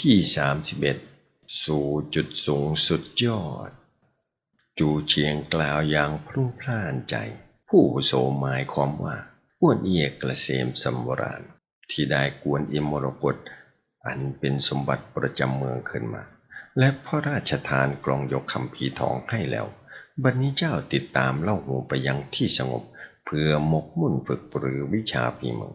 ที่ 31 สู่จุดสูงสุดยอด จูเชียงกล่าวอย่างพรุ่งพล่านใจ ผู้โสหมายความว่าอ้วนเอียกเกษมสำราญ ที่ได้กวนอิมมรกตอันเป็นสมบัติประจำเมืองขึ้นมา และพระราชทานกลองยกคำพีทองให้แล้ว บัดนี้เจ้าติดตามเล่าหูไปยังที่สงบ เพื่อมกมุ่นฝึกปรือวิชาฝีมือ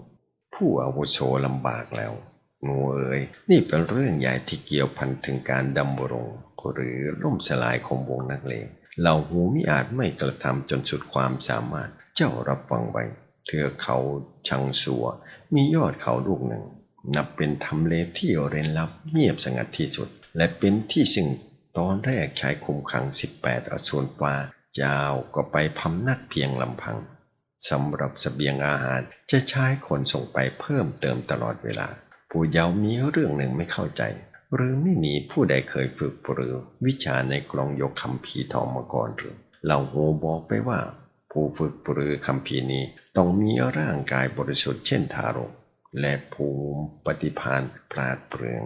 ผู้อาวุโสลำบากแล้ว หนูเอ๋ยนี่เป็นเรื่องใหญ่ที่เกี่ยวพันถึงการดำรงหรือล่มสลายของวงนักเลงเหล่าหูมิอาจไม่กระทำจนสุดความสามารถเจ้ารับฟังไว้เถือเขาชังสัว มียอดเขาลูกหนึ่ง นับเป็นทำเลที่เร้นลับเงียบสงัดที่สุด และเป็นที่ซึ่งตอนแรกใช้คุมขัง 18อสูรฟ้าเจ้าก็ไปพำนักเพียงลำพังสำหรับสเสบียงอาหารจะใช้คนส่งไปเพิ่มเติมตลอดเวลา ผู้เยาว์มีเรื่องหนึ่งไม่เข้าใจ หรือไม่มีผู้ใดเคยฝึกปรือวิชาในกลองยกคำพีทองมาก่อนหรือเหล่าโฮบอกไปว่า ผู้ฝึกปรือคำพีนี้ต้องมีร่างกายบริสุทธิ์เช่นทารก และภูมิปฏิภาณพลาดเปลือง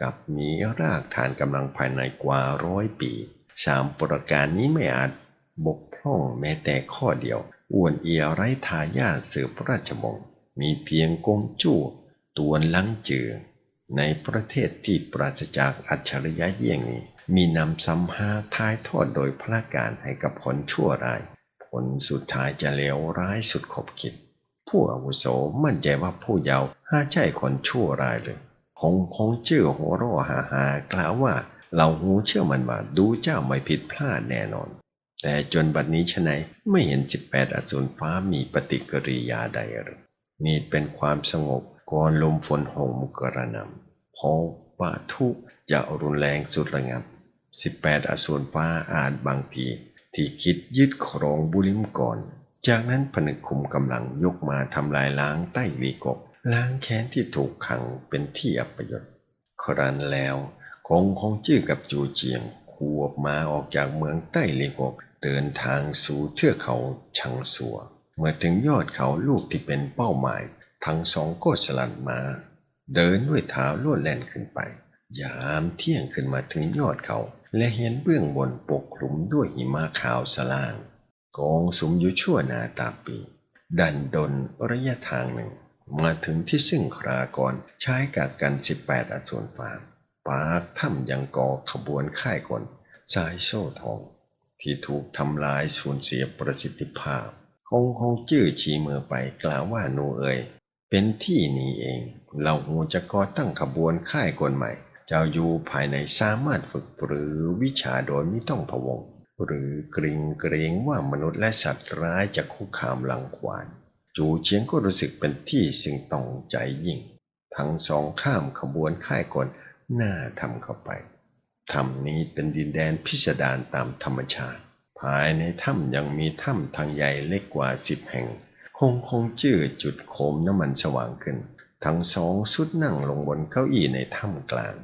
กับมีรากฐานกำลังภายในกว่าร้อยปีสามประการนี้ไม่อาจบกพร่องแม้แต่ข้อเดียวอ้วนเอียไร้ทายาทสืบราชวงศ์มีเพียงกงจู้ ตวนลังเจือ ในประเทศที่ปราศจากอัจฉริยะเยี่ยงนี้ มีนำซ้ำหาทายทอดโดยพระการให้กับคนชั่วร้าย ผลสุดท้ายจะเลวร้ายสุดขบคิด ผู้อาวุโสมั่นใจว่าผู้เยาว์ห้าใจคนชั่วร้ายเลยคงคงเชื่อหัวร่อหาหากล่าวว่าเราหูเชื่อมันว่าดูเจ้าไม่ผิดพลาดแน่นอน แต่จนบัดนี้ชะไหนไม่เห็นสิบแปดอสูรฟ้ามีปฏิกิริยาใดหรือนี่เป็นความสงบ ก่อนลมฝนโหมกระนำพอปะทุจะรุนแรงสุดระงับสิบแปดอสูรฟ้าอาจบางที ที่คิดยึดครองบุริมก่อน จากนั้นผนึกคุมกำลังยกมาทำลายล้างใต้วีกบล้างแค้นที่ถูกขังเป็นที่อัปยศครั้นแล้วคงคงจื้อกับจูเจียงควบมาออกจากเมืองใต้ลีกบเดินทางสู่เทือกเขาชังสัว เมื่อถึงยอดเขาลูกที่เป็นเป้าหมาย ทั้งสองก็สลัดมา เดินด้วยเท้าลวดแล่นขึ้นไป ยามเที่ยงขึ้นมาถึงยอดเขา และเห็นเบื้องบนปกคลุมด้วยหิมะขาวสล่าง กองสุมอยู่ชั่วนาตาปี ดันดนระยะทางหนึ่ง มาถึงที่ซึ่งครากรใช้กากกัน 18 อสูรฟามปากถ้ำยังก่อขบวนค่ายกลสายโซ่ทอง ที่ถูกทำลายสูญเสียประสิทธิภาพ คงคงจื้อชีมือไปกล่าวว่าหนูเอ๋ย เป็นที่นี้เองเราหูจะก่อตั้งขบวนค่ายกลใหม่เจ้าอยู่ภายในสามารถฝึกหรือวิชาโดยไม่ต้องพะวง หรือกริงเกรงว่ามนุษย์และสัตว์ร้ายจะคุกคามหลังควาน จูเชียงก็รู้สึกเป็นที่สิ่งต้องใจยิ่ง ทั้งสองข้ามขบวนค่ายกลหน้าทำเข้าไปถ้ำนี้เป็นดินแดนพิสดารตามธรรมชาติ ภายในถ้ำยังมีถ้ำทางใหญ่เล็กกว่าสิบแห่ง คงคงจื้อจุดโคมน้ำมันสว่างขึ้น ทั้งสองสุดนั่งลงบนเก้าอี้ในถ้ำกลาง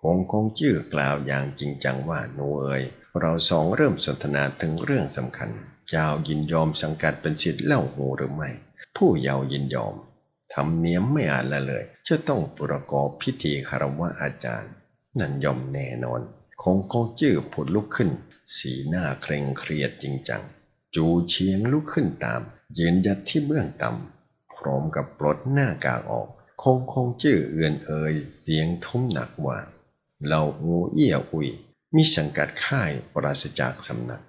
คงคงจื้อกล่าวอย่างจริงจังว่าหนูเอ๋ยเราสองเริ่มสนทนาถึงเรื่องสำคัญ เจ้ายินยอมสังกัดเป็นศิษย์เล่าหูหรือไม่ ผู้เยาว์ยินยอมทำเนียมไม่อาจละเลย จะต้องประกอบพิธีคารวะอาจารย์ นั่นยอมแน่นอน คงคงจื้อผุดลุกขึ้น สีหน้าเคร่งเครียดจริงจัง จูเชียงลุกขึ้นตาม ยืนยัดที่เบื้องต่ำพร้อมกับปลดหน้ากากออก คงคงจื้อเอื่อนเอ่ยเสียงทุ้มหนักว่าเราหูเอี้ยอุยมีสังกัดค่ายปราศจากสำนัก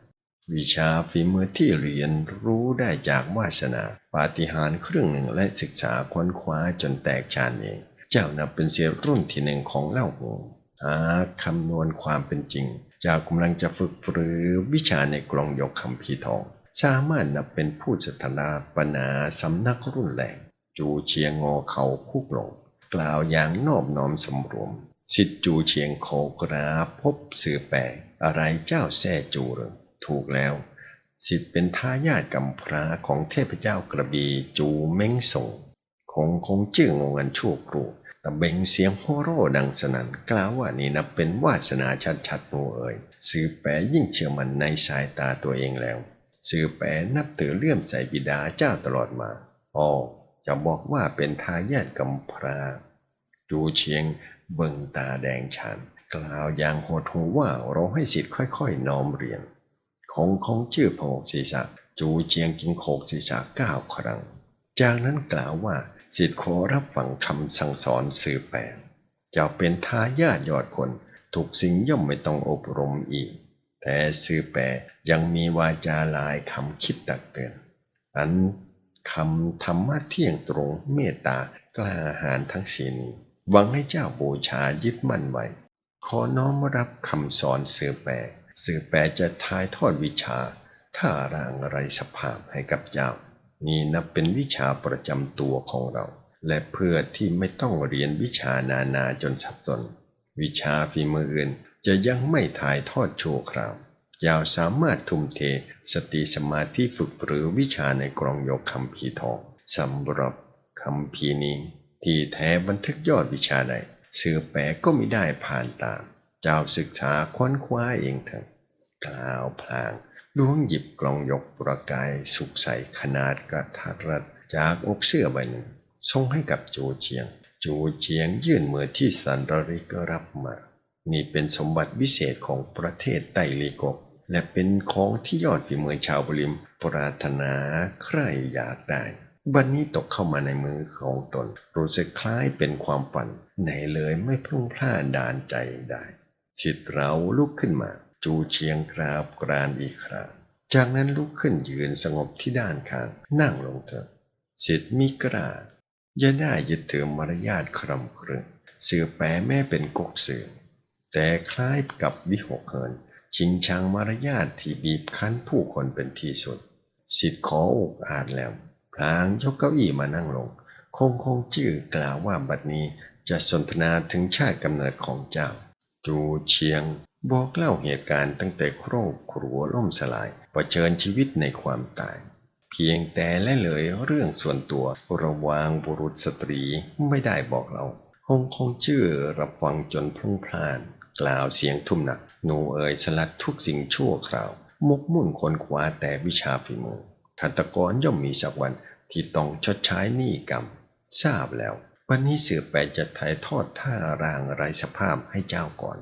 วิชาฝีมือที่เรียนรู้ได้จากวาสนาปาฏิหาริย์เครื่องหนึ่งและศึกษาค้นคว้าจนแตกฉานเอง เจ้านับเป็นเสียรุ่นที่หนึ่งของเล่าหูหาคำนวณความเป็นจริงจ้ากำลังจะฝึกหรือวิชาในกลองยกคำพีทอง สามารถนับเป็นผู้สถานาปนาสำนักรุ่นแรงจูเชียงงอเขาคุกลง กล่าวอย่างนอบน้อมสมรวมสิทธิจูเชียงโคกราพบสื่อแปลอะไรเจ้าแซ่จูหรือถูกแล้ว สิทธิเป็นทายาทกำพร้าของเทพเจ้ากระบีจูเม้งสงคงคงจื่องงันชั่วครูตะเบงเสียงโฮโร่ดังสนั่นกล่าวว่านี่นับเป็นวาสนาชัดๆโนเอ๋ยสื่อแปรยิ่งเชื่อมันในสายตาตัวเองแล้ว สื่อแปรนับถือเลื่อมใสบิดาเจ้าตลอดมาอ๋อจะบอกว่าเป็นทายาทกำพร้าจูเชียงเบิ่งตาแดงฉานกล่าวอย่างโหดหูว่าเราให้สิทธิ์ค่อยๆน้อมเรียน ของของชื่อพงศีรษะจูเจียงกินโขกศีรษะเก้าครั้ง จากนั้นกล่าวว่าสิทธิ์ขอรับฟังคำสั่งสอนสื่อแปลจ้าเป็นทายาทยอดคน ถูกสิ่งย่อมไม่ต้องอบรมอีก แต่สื่อแปลยังมีวาจาหลายคำคิดตักเตือน อันคำธรรมะเที่ยงตรงเมตตากล้าหาญทั้งสีนี้หวังให้เจ้าบูชายึดมั่นไว้ ขอน้อมรับคำสอนสื่อแปลสื่อแปลจะทายทอดวิชาท่าร่างไรสภาพให้กับเจ้า นี่นับเป็นวิชาประจำตัวของเรา และเพื่อที่ไม่ต้องเรียนวิชานานาจนสับสน วิชาฝีมืออื่น จะยังไม่ถ่ายทอดโชว์คราว ยาวสามารถทุ่มเทสติสมาธิฝึกหรือวิชาในกรองยกคำพีทองสำหรับคำพีนี้ ที่แท้บันทึกยอดวิชาใดสื่อแปลก็ไม่ได้ผ่านตาม เจ้าศึกษาค้นคว้าเองเถอะกล่าวพลางล้วงหยิบกลองยกประกายสุกใสขนาดกระทัดรัดจากอกเสื้อใบหนึ่งส่งให้กับจูเชียงจูเชียงยื่นมือที่สันรริกรับมา นี่เป็นสมบัติวิเศษของประเทศไตลีกก และเป็นของที่ยอดฝีมือชาวบริมปรารถนาใครอยากได้บันนี้ตกเข้ามาในมือของตน รู้สึกคล้ายเป็นความฝันไหนเลยไม่พลุ่งพล่านดานใจได้จิตเราลุกขึ้นมา จูเชียงกราบกรานอีกครั้งจากนั้นลุกขึ้นยืนสงบที่ด้านข้าง นั่งลงเถอะสิทธิ์มีกราอย่าได้ยึดถือมารยาทครำครึงเสือแปรแม่เป็นกกเสือ แต่คล้ายกับวิหกเหิน ชิงชังมารยาทที่บีบคั้นผู้คนเป็นที่สุด สิทธิ์ขออกอาจแล้วพลางยกเก้าอี้มานั่งลง คงคงจื่อกล่าวว่าบัดนี้จะสนทนาถึงชาติกำเนิดของเจ้า จูเชียง บอกเล่าเหตุการณ์ตั้งแต่ครอบครัวล่มสลายเผชิญชีวิตในความตาย เพียงแต่และเลยเรื่องส่วนตัวระวางบุรุษสตรีไม่ได้บอกเราคงคงชื่อรับฟังจนพลุ่งพลาน กล่าวเสียงทุ่มหนัก หนูเอ่ยสลัดทุกสิ่งชั่วคราว มุกมุ่นคนคว้าแต่วิชาฝีมือทันตกรย่อมมีสักวันที่ต้องชดใช้หนี้กรรม ทราบแล้ว วันนี้เสือแปดจะถ่ายทอดท่ารางไรสภาพให้เจ้าก่อน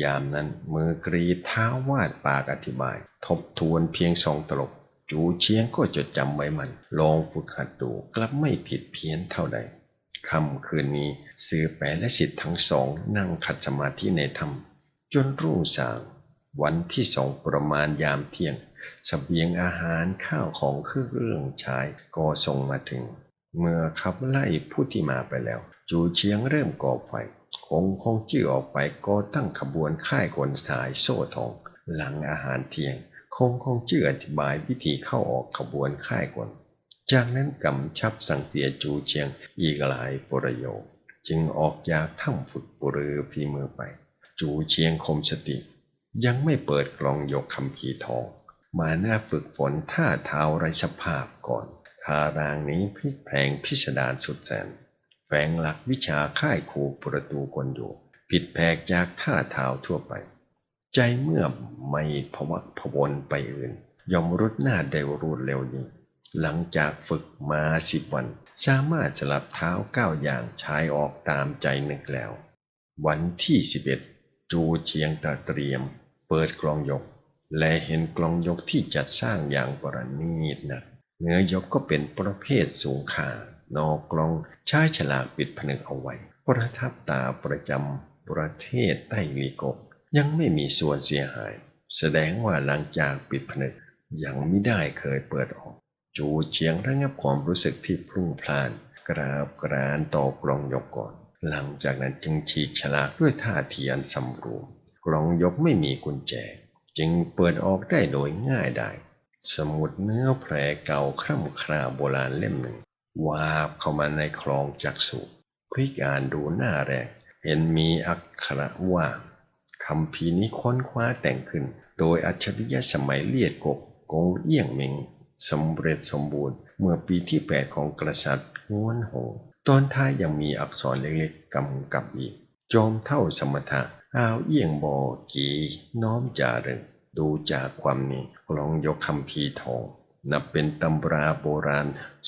ยามนั้นมือกรีเท้าวาดปากอธิบาย ทบทวนเพียงสองตลบจูเชียงก็จดจำไว้มัน ลองฝึกหัดดูกลับไม่ผิดเพี้ยนเท่าใด ค่ำคืนนี้เสือแปะและสิทธิ์ทั้งสองนั่งขัดสมาธิในถ้ำจนรุ่งสาง วันที่สองประมาณยามเที่ยงสเสบียงอาหารข้าวของเครื่องเรื่องใช้ก็ส่งมาถึง เมื่อขับไล่ผู้ที่มาไปแล้ว จูเชียงเริ่มก่อไฟคงคงจื่อออกไปก็ตั้งขบวนค่ายกลสายโซ่ทอง หลังอาหารเที่ยง คงคงจื่ออธิบายวิธีเข้าออกขบวนค่ายกล จากนั้นกำชับสั่งเสียจูเชียงอีกหลายประโยค จึงออกจากถ้ำฝึกปรือฝีมือไป จูเชียงคมสติ ยังไม่เปิดกลองยกคำพีทอง มาหน้าฝึกฝนท่าเท้าไรสภาพก่อนทารางนี้พลิกแพงพิสดารสุดแสนแฝงหลักวิชาค่ายครูประตูกลอยู่ ผิดแผกจากท่าเท้าทั่วไป ใจเมื่อไม่พวักพวนไปอื่น ยอมรุดหน้าได้รูดเร็วยิ่ง หลังจากฝึกมาสิบวัน สามารถสลับเท้าก้าวอย่างชายออกตามใจนึกแล้ว วันที่สิบเอ็ดจูเชียงตาเตรียม เปิดกลองยก และเห็นกลองยกที่จัดสร้างอย่างประณีตนะเนื้อยกก็เป็นประเภทสูงขานอกกลองใช้ฉลากปิดผนึกเอาไว้ ประทับตาประจำประเทศใต้ลีกก ยังไม่มีส่วนเสียหาย แสดงว่าหลังจากปิดผนึกยังไม่ได้เคยเปิดออก จูเชียงระงับความรู้สึกที่พลุ่งพล่านกราบกรานต่อกลองยกก่อน หลังจากนั้นจึงฉีกฉลากด้วยท่าเทียนสำรวมกลองยกไม่มีกุญแจ จึงเปิดออกได้โดยง่ายได้ สมุดเนื้อแผลเก่าคร่ำคราโบราณเล่มหนึ่ง วาบเข้ามาในคลองจักสุพลิกอ่านดูหน้าแรก เห็นมีอักขระว่าคำพีนี้ค้นคว้าแต่งขึ้น โดยอัจฉริยะสมัยเลียดกกกงเอี้ยงเมง สำเร็จสมบูรณ์เมื่อปีที่ 8 ของกษัตริย์ง้วนหงตอนท้ายยังมีอักษรเล็กๆกำกับอีก จอมเท่าสมถะอาวเอียงบอกีน้อมจารึก ดูจากความนี้ลองยกคำพีทอง นับเป็นตำราโบราณ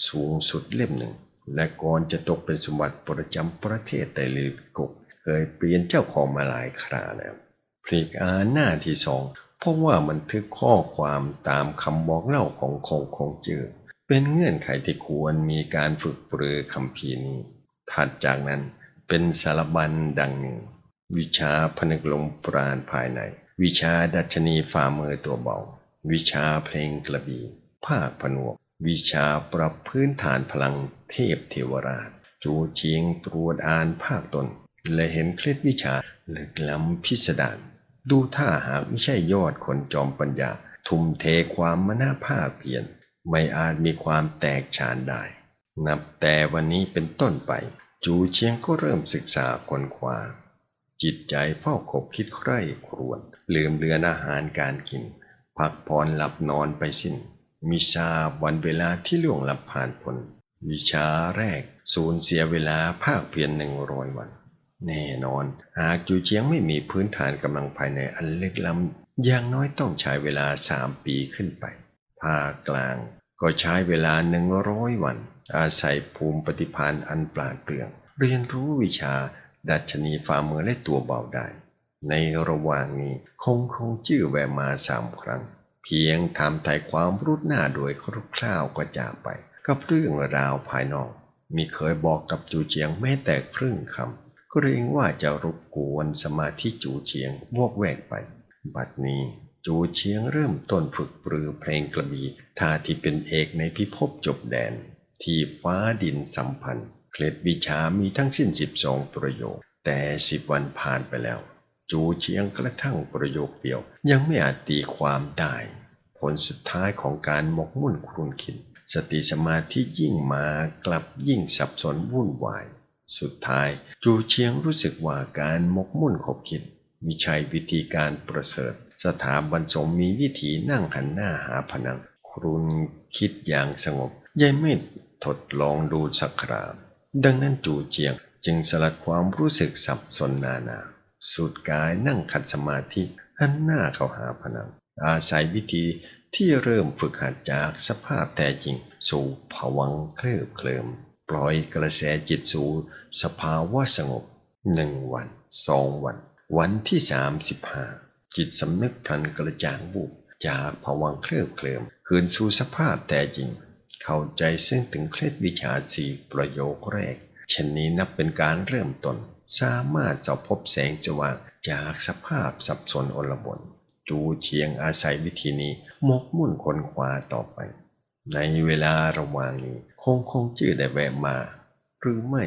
สูงสุดเล่มหนึ่ง และก่อนจะตกเป็นสมบัติประจำประเทศไตลีกกเคยเปลี่ยนเจ้าของมาหลายคราแล้วพลิกอ่านหน้าที่สอง เพราะว่ามันทึกข้อความตามคำบอกเล่าของคงคงจือเป็นเงื่อนไขที่ควรมีการฝึกปรือคำพีนี้ ถัดจากนั้นเป็นสารบัญดังหนึ่ง วิชาพนึกลมปราณภายใน วิชาดัชนีฝ่ามือตัวเบา วิชาเพลงกระบี่ภาคผนวก วิชาปรับพื้นฐานพลังเทพเทวราชจูเชียงตรวจอ่านภาคตน และเห็นเคล็ดวิชาลึกล้ำพิสดาร ดูท่าหากไม่ใช่ยอดคนจอมปัญญา ทุ่มเทความมนาภาคเพียรไม่อาจมีความแตกฉานได้ นับแต่วันนี้เป็นต้นไป จูเชียงก็เริ่มศึกษาคนควาจิตใจเฝ้าคบคิดใคร่ครวญลืมเลือนอาหารการกิน พักผ่อนหลับนอนไปสิ้นมิชาวันเวลาที่ล่วงลับผ่านพ้นวิชาแรก สูญเสียเวลาภาคเพียรหนึ่งร้อยวัน แน่นอน หากจูเจียงไม่มีพื้นฐานกำลังภายในอันลึกล้ำอย่างน้อยต้องใช้เวลาสามปีขึ้นไป ภาคกลางก็ใช้เวลาหนึ่งร้อยวัน อาศัยภูมิปฏิภาณอันปราดเปรื่อง เรียนรู้วิชาดัชนีฝ่ามือและตัวเบาได้ ในระหว่างนี้คงคงจื้อแวมาสามครั้ง เพียงทำไถ่ความรุดหน้าโดยคร่าวๆก็จากไป กับเรื่องราวภายนอก มีเคยบอกกับจูเจียงแม้แต่ครึ่งคำ เกรงว่าจะรบกวนสมาธิจูเจียงวอกแวกไป บัดนี้จูเชียงเริ่มต้นฝึกปรือเพลงกระบี่ท่าที่เป็นเอกในพิภพจบแดน ที่ฟ้าดินสัมพันธ์ เคล็ดวิชามีทั้งสิ้นสิบสองประโยค แต่สิบวันผ่านไปแล้ว จูเชียงกระทั่งประโยคเดียว ยังไม่อาจตีความได้ ผลสุดท้ายของการหมกมุ่นครุนคิดสติสมาธิยิ่งมากลับยิ่งสับสนวุ่นวาย สุดท้ายจูเชียงรู้สึกว่าการมกมุ่นขบคิดมิใช่วิธีการประเสริฐ สถาบันสงมีวิธีนั่งหันหน้าหาผนัง ครุนคิดอย่างสงบยายไม่ทดลองดูสักครามดังนั้นจูเจียงจึงสลัดความรู้สึกสับสนนานา สุดกายนั่งขัดสมาธิหันหน้าเข้าหาผนัง อาศัยวิธีที่เริ่มฝึกหัดจากสภาพแท้จริง สู่ภวังเคลิบเคลิม ปล่อยกระแสจิตสู่สภาวะสงบหนึ่งวันสองวัน วันที่สามสิบห้าจิตสำนึกพลันกระจ่างวูบจากภวังเคลิบเคลิมคืนสู่สภาพแท้จริง เข้าใจซึ่งถึงเคล็ดวิชาสี่ประโยคแรกเช่นนี้นับเป็นการเริ่มต้น สามารถสอบพบแสงสว่างจากสภาพสับสนอลบนจูเชียงอาศัยวิธีนี้หมกมุ่นคนขวาต่อไป ในเวลาระหว่างนี้คงคงจื้อได้แวะมา หรือไม่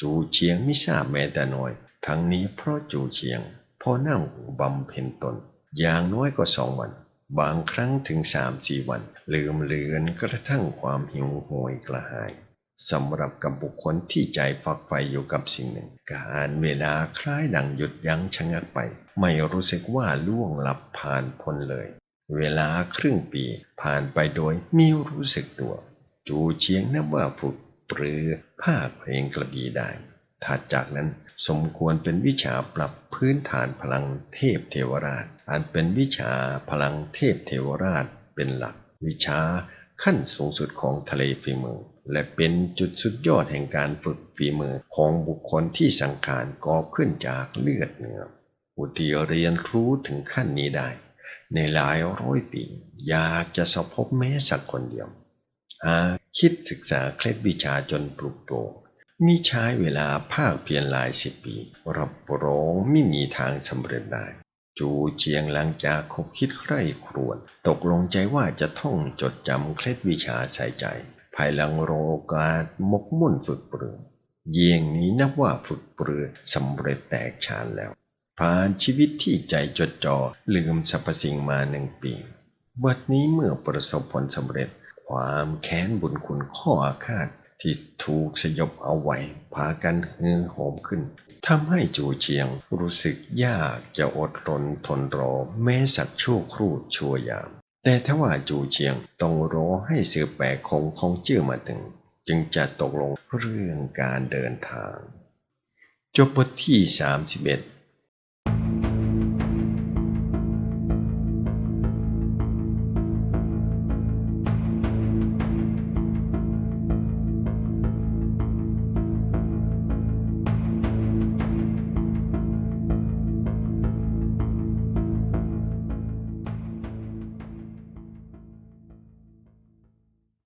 จูเชียงไม่ทราบแม้แต่น้อย ทั้งนี้เพราะจูเชียง พอนั่งบำเพ็ญตน อย่างน้อยก็สองวัน บางครั้งถึงสามสี่วัน ลืมเลือนกระทั่งความหิวโหยกระหายสำหรับกับบุคคลที่ใจฝักใฝ่อยู่กับสิ่งหนึ่ง การเวลาคล้ายดังหยุดยั้งชะงักไป ไม่รู้สึกว่าล่วงลับผ่านพ้นเลย เวลาครึ่งปีผ่านไปโดยมีรู้สึกตัว จูเชียงนับว่าฝึกปรือภาคเพลงกระบี่ได้ ถัดจากนั้นสมควรเป็นวิชาปรับพื้นฐานพลังเทพเทวราช อันเป็นวิชาพลังเทพเทวราชเป็นหลัก วิชาขั้นสูงสุดของทะเลฝีมือ และเป็นจุดสุดยอดแห่งการฝึกฝีมือของบุคคลที่สังขารก่อขึ้นจากเลือดเนื้อผู้ที่เรียนรู้ถึงขั้นนี้ได้ ในหลายร้อยปี อยากจะสพบแม้สักคนเดียว หาคิดศึกษาเคล็ดวิชาจนปลุกโปร่งมีใช้เวลาภาคเพียงหลายสิบปี รับรองไม่มีทางสำเร็จได้ จูเจียงหลังจากคบคิดใคร่ครวญตกลงใจว่าจะท่องจดจำเคล็ดวิชาใส่ใจ ภายหลังรอโอกาสมกมุ่นฝึกปรือเยี่ยงนี้นับว่าฝึกปรือสำเร็จแตกฉานแล้ว ผ่านชีวิตที่ใจจดจ่อลืมสรรพสิ่งมาหนึ่งปีวันนี้เมื่อประสบผลสำเร็จ ความแค้นบุญคุณข้ออาฆาตที่ถูกสยบเอาไว้พากันฮือโหมขึ้นทำให้จูเชียงรู้สึกยากจะอดรนทนรอแม้สักชั่วครู่ชั่วยาม แต่ถ้าว่าจูเชียงต้องรอให้สืบแปลคงคงเชื่อมาถึง จึงจะตกลงเรื่องการเดินทาง จบบทที่ 31